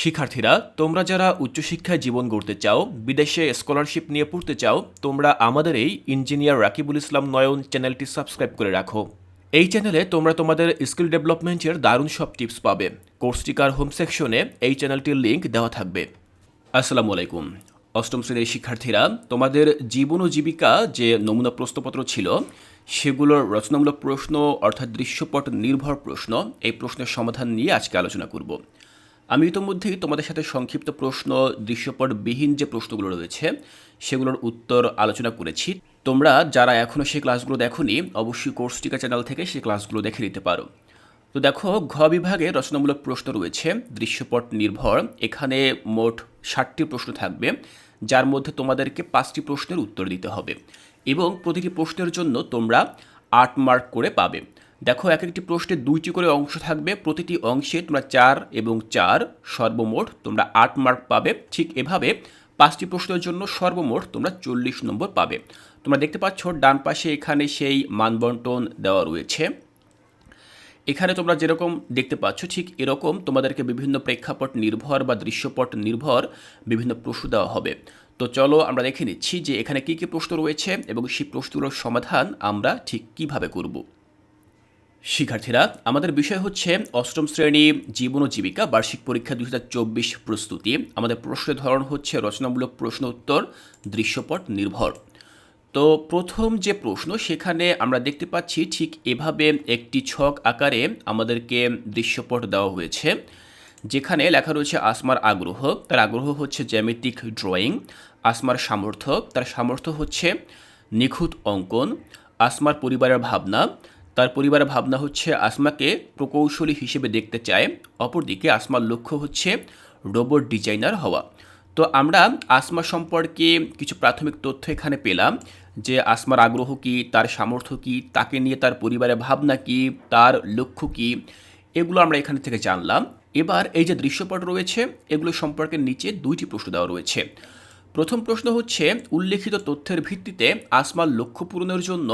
শিক্ষার্থীরা, তোমরা যারা উচ্চশিক্ষায় জীবন গড়তে চাও, বিদেশে স্কলারশিপ নিয়ে পড়তে চাও, তোমরা আমাদের এই ইঞ্জিনিয়ার রাকিবুল ইসলাম নয়ন চ্যানেলটি সাবস্ক্রাইব করে রাখো। এই চ্যানেলে তোমরা তোমাদের স্কিল ডেভেলপমেন্টের দারুণ সব টিপস পাবে। কোর্সটিকার হোম সেকশনে এই চ্যানেলটির লিঙ্ক দেওয়া থাকবে। আসসালামু আলাইকুম। অষ্টম শ্রেণির শিক্ষার্থীরা, তোমাদের জীবন ও জীবিকা যে নমুনা প্রশ্নপত্র ছিল, সেগুলোর রচনামূলক প্রশ্ন অর্থাৎ দৃশ্যপট নির্ভর প্রশ্ন, এই প্রশ্নের সমাধান নিয়ে আজকে আলোচনা করব। আমি ইতোমধ্যেই তোমাদের সাথে সংক্ষিপ্ত প্রশ্ন, দৃশ্যপটবিহীন যে প্রশ্নগুলো রয়েছে, সেগুলোর উত্তর আলোচনা করেছি। তোমরা যারা এখনও সেই ক্লাসগুলো দেখোনি, অবশ্যই কোর্সটিকা চ্যানেল থেকে সেই ক্লাসগুলো দেখে নিতে পারো। তো দেখো, ঘ বিভাগে রচনামূলক প্রশ্ন রয়েছে, দৃশ্যপট নির্ভর। এখানে মোট ষাটটি প্রশ্ন থাকবে, যার মধ্যে তোমাদেরকে পাঁচটি প্রশ্নের উত্তর দিতে হবে। এবং প্রতিটি প্রশ্নের জন্য তোমরা আট মার্ক করে পাবে। দেখো এক একটি প্রশ্নে দুইটি করে অংশ থাকবে, প্রতিটি অংশে তোমরা চার এবং চার সর্বমোট তোমরা আট মার্ক পাবে। ঠিক এভাবে পাঁচটি প্রশ্নের জন্য সর্বমোট তোমরা চল্লিশ নম্বর পাবে। তোমরা দেখতে পাচ্ছ ডান পাশে এখানে সেই মানবন্টন দেওয়া রয়েছে। এখানে তোমরা যেরকম দেখতে পাচ্ছ, ঠিক এরকম তোমাদেরকে বিভিন্ন প্রেক্ষাপট নির্ভর বা দৃশ্যপট নির্ভর বিভিন্ন প্রশ্ন দেওয়া হবে। তো চলো আমরা দেখে নিচ্ছি যে এখানে কী কী প্রশ্ন রয়েছে এবং সেই প্রশ্নগুলোর সমাধান আমরা ঠিক কীভাবে করব। শিক্ষার্থীরা, আমাদের বিষয় হচ্ছে অষ্টম শ্রেণি জীবন ও জীবিকা, বার্ষিক পরীক্ষা দু হাজার চব্বিশ প্রস্তুতি। আমাদের প্রশ্নের ধরন হচ্ছে রচনামূলক প্রশ্ন উত্তর দৃশ্যপট নির্ভর। তো প্রথম যে প্রশ্ন, সেখানে আমরা দেখতে পাচ্ছি ঠিক এভাবে একটি ছক আকারে আমাদেরকে দৃশ্যপট দেওয়া হয়েছে, যেখানে লেখা রয়েছে, আসমার আগ্রহ। তার আগ্রহ হচ্ছে জ্যামিতিক ড্রয়িং, আসমার সামর্থ্য। তার সামর্থ্য হচ্ছে নিখুঁত অঙ্কন, আসমার পরিবারের ভাবনা। তার পরিবারের ভাবনা হচ্ছে আসমাকে প্রকৌশলী হিসেবে দেখতে চায়। অপরদিকে আসমার লক্ষ্য হচ্ছে রোবট ডিজাইনার হওয়া। তো আমরা আসমা সম্পর্কে কিছু প্রাথমিক তথ্য এখানে পেলাম যে আসমার আগ্রহ কী, তার সামর্থ্য কী, তাকে নিয়ে তার পরিবারের ভাবনা কী, তার লক্ষ্য কী, এগুলো আমরা এখান থেকে জানলাম। এবার এই যে দৃশ্যপট রয়েছে, এগুলো সম্পর্কে নিচে দুইটি প্রশ্ন দেওয়া রয়েছে। প্রথম প্রশ্ন হচ্ছে, উল্লেখিত তথ্যের ভিত্তিতে আসমার লক্ষ্য পূরণের জন্য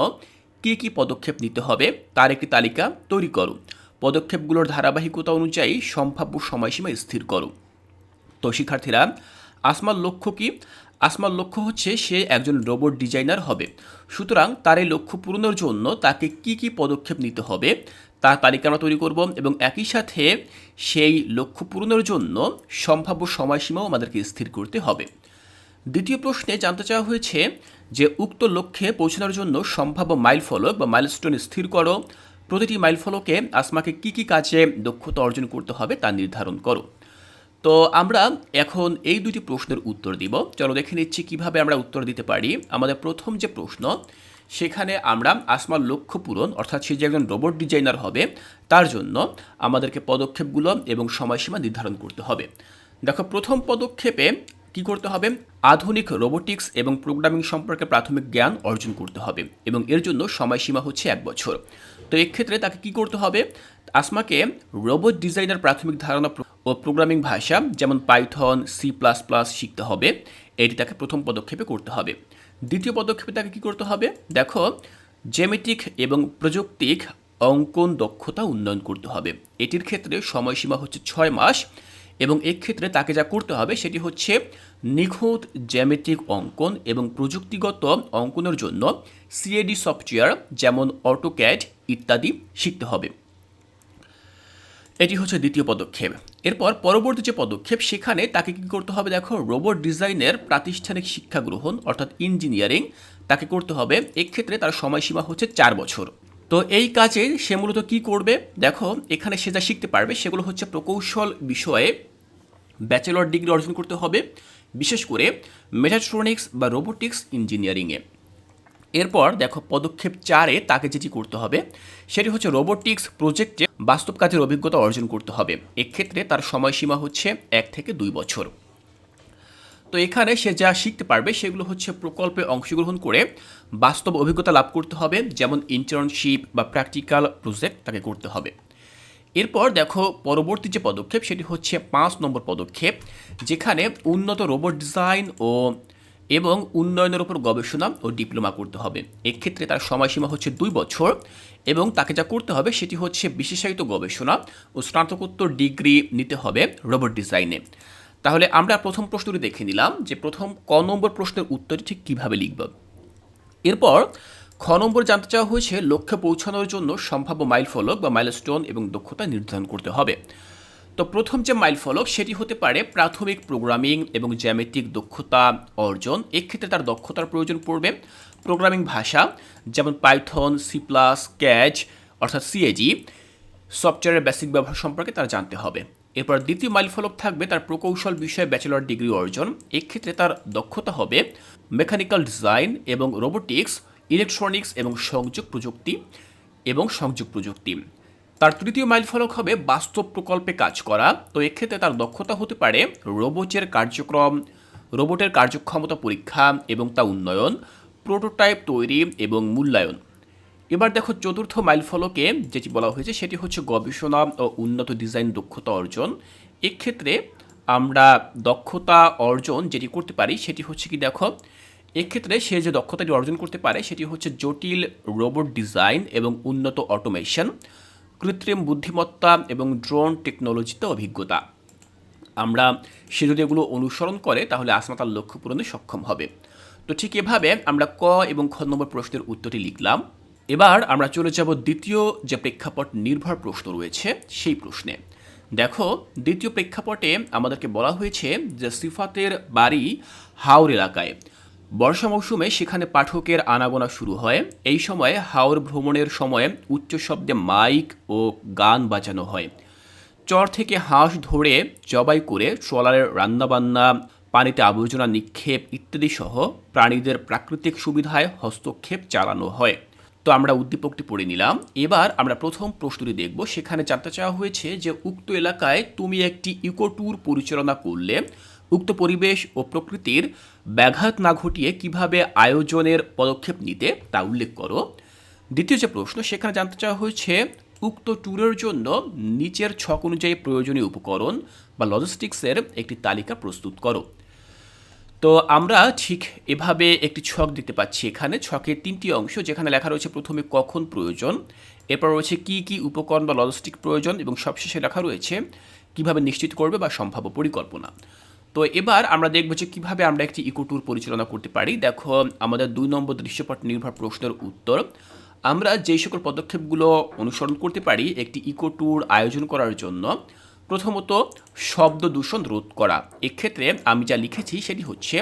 কী কী পদক্ষেপ নিতে হবে তার একটি তালিকা তৈরি করো। পদক্ষেপগুলোর ধারাবাহিকতা অনুযায়ী সম্ভাব্য সময়সীমা স্থির করো। তো শিক্ষার্থীরা, আসমার লক্ষ্য কি? আসমার লক্ষ্য হচ্ছে সে একজন রোবট ডিজাইনার হবে। সুতরাং তার এই লক্ষ্য পূরণের জন্য তাকে কি কি পদক্ষেপ নিতে হবে তার তালিকা আমরা তৈরি করব এবং একই সাথে সেই লক্ষ্য পূরণের জন্য সম্ভাব্য সময়সীমাও আমাদেরকে স্থির করতে হবে। দ্বিতীয় প্রশ্নে জানতে চাওয়া হয়েছে যে, উক্ত লক্ষ্যে পৌঁছানোর জন্য সম্ভাব্য মাইল ফলক বা মাইলস্টোন স্থির করো। প্রতিটি মাইল ফলকে আসমাকে কী কী কাজে দক্ষতা অর্জন করতে হবে তা নির্ধারণ করো। তো আমরা এখন এই দুটি প্রশ্নের উত্তর দিব। চলো দেখে নিচ্ছি কীভাবে আমরা উত্তর দিতে পারি। আমাদের প্রথম যে প্রশ্ন, সেখানে আমরা আসমার লক্ষ্য পূরণ, অর্থাৎ সে যে একজন রোবট ডিজাইনার হবে, তার জন্য আমাদেরকে পদক্ষেপগুলো এবং সময়সীমা নির্ধারণ করতে হবে। দেখো, প্রথম পদক্ষেপে কি করতে হবে? আধুনিক রোবোটিক্স এবং প্রোগ্রামিং সম্পর্কে প্রাথমিক জ্ঞান অর্জন করতে হবে এবং এর জন্য সময়সীমা হচ্ছে এক বছর। তো এক্ষেত্রে তাকে কি করতে হবে? আসমাকে রোবট ডিজাইনার প্রাথমিক ধারণা ও প্রোগ্রামিং ভাষা যেমন পাইথন সি প্লাস প্লাস শিখতে হবে। এটি তাকে প্রথম পদক্ষেপে করতে হবে। দ্বিতীয় পদক্ষেপে তাকে কী করতে হবে? দেখো জেমেটিক এবং প্রযুক্তিক অঙ্কন দক্ষতা উন্নয়ন করতে হবে। এটির ক্ষেত্রে সময়সীমা হচ্ছে ছয় মাস। এবং এক্ষেত্রে তাকে যা করতে হবে সেটি হচ্ছে নিখুঁত জ্যামেট্রিক অঙ্কন এবং প্রযুক্তিগত অঙ্কনের জন্য সিএডি সফটওয়্যার যেমন অটোক্যাড ইত্যাদি শিখতে হবে। এটি হচ্ছে দ্বিতীয় পদক্ষেপ। এরপর পরবর্তী যে পদক্ষেপ, সেখানে তাকে কী করতে হবে দেখো রোবট ডিজাইনের প্রাতিষ্ঠানিক শিক্ষা গ্রহণ অর্থাৎ ইঞ্জিনিয়ারিং তাকে করতে হবে। এক্ষেত্রে তার সময়সীমা হচ্ছে চার বছর। তো এই কাজে সে মূলত কী করবে? দেখো, এখানে সে যা শিখতে পারবে সেগুলো হচ্ছে প্রকৌশল বিষয়ে ব্যাচেলর ডিগ্রি অর্জন করতে হবে, বিশেষ করে মেটাট্রনিক্স বা রোবোটিক্স ইঞ্জিনিয়ারিংয়ে। এরপর দেখো পদক্ষেপ চারে তাকে যেটি করতে হবে, সেটি হচ্ছে রোবোটিক্স প্রজেক্টে বাস্তব কাজের অভিজ্ঞতা অর্জন করতে হবে। এক্ষেত্রে তার সময়সীমা হচ্ছে এক থেকে দুই বছর। তো এখানে সে যা শিখতে পারবে সেগুলো হচ্ছে প্রকল্পে অংশগ্রহণ করে বাস্তব অভিজ্ঞতা লাভ করতে হবে, যেমন ইন্টার্নশিপ বা প্র্যাকটিক্যাল প্রজেক্ট তাকে করতে হবে। এরপর দেখো পরবর্তী যে পদক্ষেপ, সেটি হচ্ছে পাঁচ নম্বর পদক্ষেপ, যেখানে উন্নত রোবট ডিজাইন ও এবং উন্নয়নের উপর গবেষণা ও ডিপ্লোমা করতে হবে। এক্ষেত্রে তার সময়সীমা হচ্ছে দুই বছর এবং তাকে যা করতে হবে সেটি হচ্ছে বিশেষায়িত গবেষণা ও স্নাতকোত্তর ডিগ্রি নিতে হবে রোবট ডিজাইনে। তাহলে আমরা প্রথম প্রশ্নটি দেখে নিলাম যে প্রথম ক নম্বর প্রশ্নের উত্তরটি ঠিক কীভাবে লিখব। এরপর খ নম্বর জানতে চাওয়া হয়েছে, লক্ষ্যে পৌঁছানোর জন্য সম্ভাব্য মাইল ফলক বা মাইলস্টোন এবং দক্ষতা নির্ধারণ করতে হবে। তো প্রথম যে মাইল ফলক সেটি হতে পারে প্রাথমিক প্রোগ্রামিং এবং জ্যামিতিক দক্ষতা অর্জন। এক্ষেত্রে তার দক্ষতার প্রয়োজন পড়বে প্রোগ্রামিং ভাষা, যেমন পাইথন, সি প্লাস, ক্যাচ, অর্থাৎ সিএজি। সফটওয়্যারের বেসিক ব্যবহার সম্পর্কে তার জানতে হবে। এরপর দ্বিতীয় মাইল ফলক থাকবে তার প্রকৌশল বিষয়ে ব্যাচেলর ডিগ্রি অর্জন। এক্ষেত্রে তার দক্ষতা হবে মেকানিক্যাল ডিজাইন এবং রোবোটিক্স ইলেকট্রনিক্স এবং সংযোগ প্রযুক্তি এবং সংযোগ প্রযুক্তি। তার তৃতীয় মাইল ফলক হবে বাস্তব প্রকল্পে কাজ করা। তো এক্ষেত্রে তার দক্ষতা হতে পারে রোবটের কার্যক্রম, রোবটের কার্যক্ষমতা পরীক্ষা এবং তা উন্নয়ন, প্রোটোটাইপ তৈরি এবং মূল্যায়ন। এবার দেখো চতুর্থ মাইল ফলকে যেটি বলা হয়েছে সেটি হচ্ছে গবেষণা ও উন্নত ডিজাইন দক্ষতা অর্জন। এক্ষেত্রে আমরা দক্ষতা অর্জন যেটি করতে পারি সেটি হচ্ছে কি দেখো এক্ষেত্রে সে যে দক্ষতাটি অর্জন করতে পারে, সেটি হচ্ছে জটিল রোবট ডিজাইন এবং উন্নত অটোমেশন, কৃত্রিম বুদ্ধিমত্তা এবং ড্রোন টেকনোলজিতে অভিজ্ঞতা। আমরা সে যদি এগুলো অনুসরণ করে, তাহলে আসমা তার লক্ষ্য পূরণে সক্ষম হবে। তো ঠিক এভাবে আমরা ক এবং খ নম্বর প্রশ্নের উত্তরটি লিখলাম। এবার আমরা চলে যাব দ্বিতীয় যে প্রেক্ষাপট নির্ভর প্রশ্ন রয়েছে, সেই প্রশ্নে। দেখো, দ্বিতীয় প্রেক্ষাপটে আমাদেরকে বলা হয়েছে যে সিফাতের বাড়ি হাওর এলাকায়। বর্ষা মৌসুমে সেখানে পাঠকের আনাগোনা শুরু হয়। এই সময়ে হাওর ভ্রমণের সময়ে উচ্চ শব্দে মাইক ও গান বাজানো হয়। চর থেকে হাঁস ধরে জবাই করে ট্রলারের রান্নাবান্না, পানিতে আবর্জনা নিক্ষেপ ইত্যাদি সহ প্রাণীদের প্রাকৃতিক সুবিধায় হস্তক্ষেপ চালানো হয়। তো আমরা উদ্দীপকটি পড়ে নিলাম। এবার আমরা প্রথম প্রশ্নটি দেখব। সেখানে জানতে চাওয়া হয়েছে যে, উক্ত এলাকায় তুমি একটি ইকো ট্যুর পরিচালনা করলে। উক্ত পরিবেশ ও প্রকৃতির ব্যাঘাত না ঘটিয়ে কীভাবে আয়োজনের পদক্ষেপ নিতে তা উল্লেখ করো। দ্বিতীয় যে প্রশ্ন, সেখানে জানতে চাওয়া হয়েছে, উক্ত ট্যুরের জন্য নিচের ছক অনুযায়ী প্রয়োজনীয় উপকরণ বা লজিস্টিক্সের একটি তালিকা প্রস্তুত করো। তো আমরা ঠিক এভাবে একটি ছক দেখতে পাচ্ছি এখানে। ছকের তিনটি অংশ যেখানে লেখা রয়েছে, প্রথমে কখন প্রয়োজন এরপর রয়েছে, কি কি উপকরণ বা লজিস্টিক প্রয়োজন এবং সবশেষে লেখা রয়েছে, কীভাবে নিশ্চিত করবে বা সম্ভাব্য পরিকল্পনা তো এবার আমরা দেখব যে কীভাবে আমরা একটি ইকো ট্যুর পরিচালনা করতে পারি। দেখো, আমাদের দুই নম্বর দৃশ্যপট নির্ভর প্রশ্নের উত্তর। আমরা যেই সকল পদক্ষেপগুলো অনুসরণ করতে পারি একটি ইকো ট্যুর আয়োজন করার জন্য, প্রথমত শব্দ দূষণ রোধ করা। এক্ষেত্রে আমি যা লিখেছি সেটি হচ্ছে,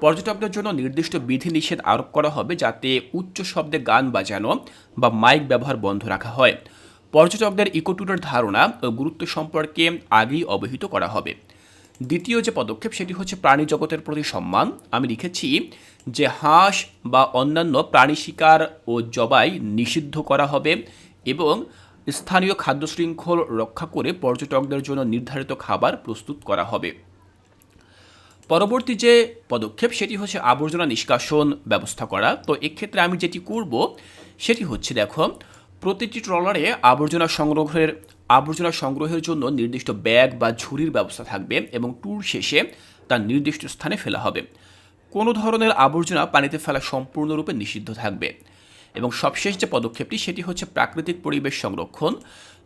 পর্যটকদের জন্য নির্দিষ্ট বিধিনিষেধ আরোপ করা হবে যাতে উচ্চ শব্দে গান বাজানো বা মাইক ব্যবহার বন্ধ রাখা হয়। পর্যটকদের ইকো ট্যুরের ধারণা ও গুরুত্ব সম্পর্কে আগেই অবহিত করা হবে। দ্বিতীয় যে পদক্ষেপ, সেটি হচ্ছে প্রাণী জগতের প্রতি সম্মান। আমি লিখেছি যে হাঁস বা অন্যান্য প্রাণী শিকার ও জবাই নিষিদ্ধ করা হবে এবং স্থানীয় খাদ্য শৃঙ্খল রক্ষা করে পর্যটকদের জন্য নির্ধারিত খাবার প্রস্তুত করা হবে। পরবর্তী যে পদক্ষেপ, সেটি হচ্ছে আবর্জনা নিষ্কাশন ব্যবস্থা করা। তো এক্ষেত্রে আমি যেটি করব, সেটি হচ্ছে দেখো, প্রতিটি ট্রলারে আবর্জনা সংগ্রহের আবর্জনা সংগ্রহের জন্য নির্দিষ্ট ব্যাগ বা ঝুড়ির ব্যবস্থা থাকবে এবং ট্যুর শেষে তার নির্দিষ্ট স্থানে ফেলা হবে। কোনো ধরনের আবর্জনা পানিতে ফেলা সম্পূর্ণরূপে নিষিদ্ধ থাকবে। এবং সবশেষ যে পদক্ষেপটি, সেটি হচ্ছে প্রাকৃতিক পরিবেশ সংরক্ষণ।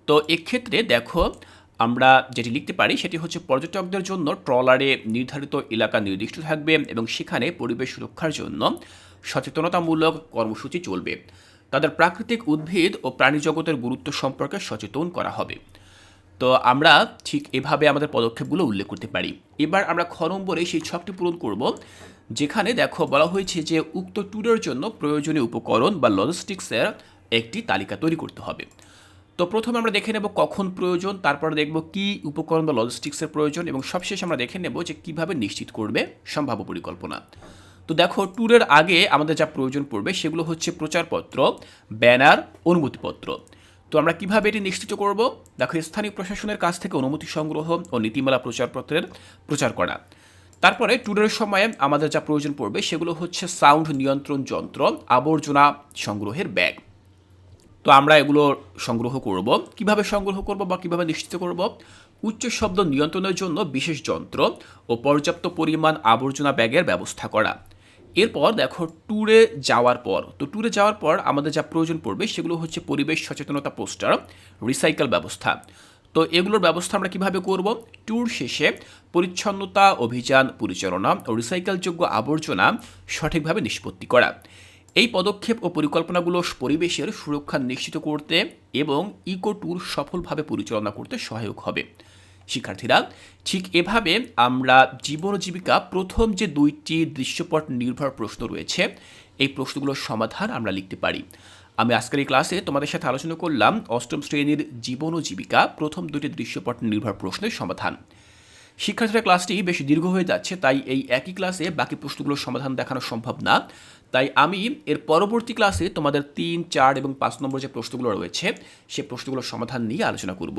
তো এক্ষেত্রে দেখো, আমরা যেটি লিখতে পারি, সেটি হচ্ছে পর্যটকদের জন্য ট্রলারে নির্ধারিত এলাকা নির্দিষ্ট থাকবে এবং সেখানে পরিবেশ সুরক্ষার জন্য সচেতনতামূলক কর্মসূচি চলবে। তাদের প্রাকৃতিক উদ্ভিদ ও প্রাণী জগতের গুরুত্ব সম্পর্কে সচেতন করা হবে। তো আমরা ঠিক এভাবে আমাদের পদক্ষেপগুলো উল্লেখ করতে পারি। এবার আমরা খ নম্বরে সেই ছকটি পূরণ করব, যেখানে দেখো বলা হয়েছে যে উক্ত ট্যুরের জন্য প্রয়োজনীয় উপকরণ বা লজিস্টিক্সের একটি তালিকা তৈরি করতে হবে। তো প্রথমে আমরা দেখে নেব কখন প্রয়োজন, তারপর দেখব কি উপকরণ বা লজিস্টিক্সের প্রয়োজন এবং সবশেষে আমরা দেখে নেব যে কীভাবে নিশ্চিত করবে সম্ভাব্য পরিকল্পনা। তো দেখো ট্যুরের আগে আমাদের যা প্রয়োজন পড়বে সেগুলো হচ্ছে প্রচারপত্র, ব্যানার, অনুমতিপত্র। তো আমরা কীভাবে এটি নিশ্চিত করব? দেখো, স্থানীয় প্রশাসনের কাছ থেকে অনুমতি সংগ্রহ ও নীতিমালা প্রচারপত্রের প্রচার করা। তারপরে ট্যুরের সময়ে আমাদের যা প্রয়োজন পড়বে সেগুলো হচ্ছে সাউন্ড নিয়ন্ত্রণ যন্ত্র, আবর্জনা সংগ্রহের ব্যাগ তো আমরা এগুলো সংগ্রহ করব। কীভাবে সংগ্রহ করব বা কীভাবে নিশ্চিত করব? উচ্চ শব্দ নিয়ন্ত্রণের জন্য বিশেষ যন্ত্র ও পর্যাপ্ত পরিমাণ আবর্জনা ব্যাগের ব্যবস্থা করা। এরপর দেখো ট্যুরে যাওয়ার পর, তো ট্যুরে যাওয়ার পর আমাদের যা প্রয়োজন পড়বে সেগুলো হচ্ছে পরিবেশ সচেতনতা পোস্টার রিসাইকেল ব্যবস্থা। তো এগুলোর ব্যবস্থা আমরা কীভাবে করব? ট্যুর শেষে পরিচ্ছন্নতা অভিযান পরিচালনা ও রিসাইকেলযোগ্য আবর্জনা সঠিকভাবে নিষ্পত্তি করা। এই পদক্ষেপ ও পরিকল্পনাগুলো পরিবেশের সুরক্ষা নিশ্চিত করতে এবং ইকো ট্যুর সফলভাবে পরিচালনা করতে সহায়ক হবে। শিক্ষার্থীরা, ঠিক এভাবে আমরা জীবন জীবিকা প্রথম যে দুইটি দৃশ্যপট নির্ভর প্রশ্ন রয়েছে, এই প্রশ্নগুলোর সমাধান আমরা লিখতে পারি। আমি আজকের এই ক্লাসে তোমাদের সাথে আলোচনা করলাম অষ্টম শ্রেণির জীবন ও জীবিকা, প্রথম দুইটি দৃশ্যপট নির্ভর প্রশ্নের সমাধান। শিক্ষার্থীরা ক্লাসটি বেশ দীর্ঘ হয়ে যাচ্ছে, তাই এই একই ক্লাসে বাকি প্রশ্নগুলোর সমাধান দেখানো সম্ভব না। তাই আমি এর পরবর্তী ক্লাসে তোমাদের তিন, চার এবং পাঁচ নম্বর যে প্রশ্নগুলো রয়েছে, সে প্রশ্নগুলোর সমাধান নিয়ে আলোচনা করব।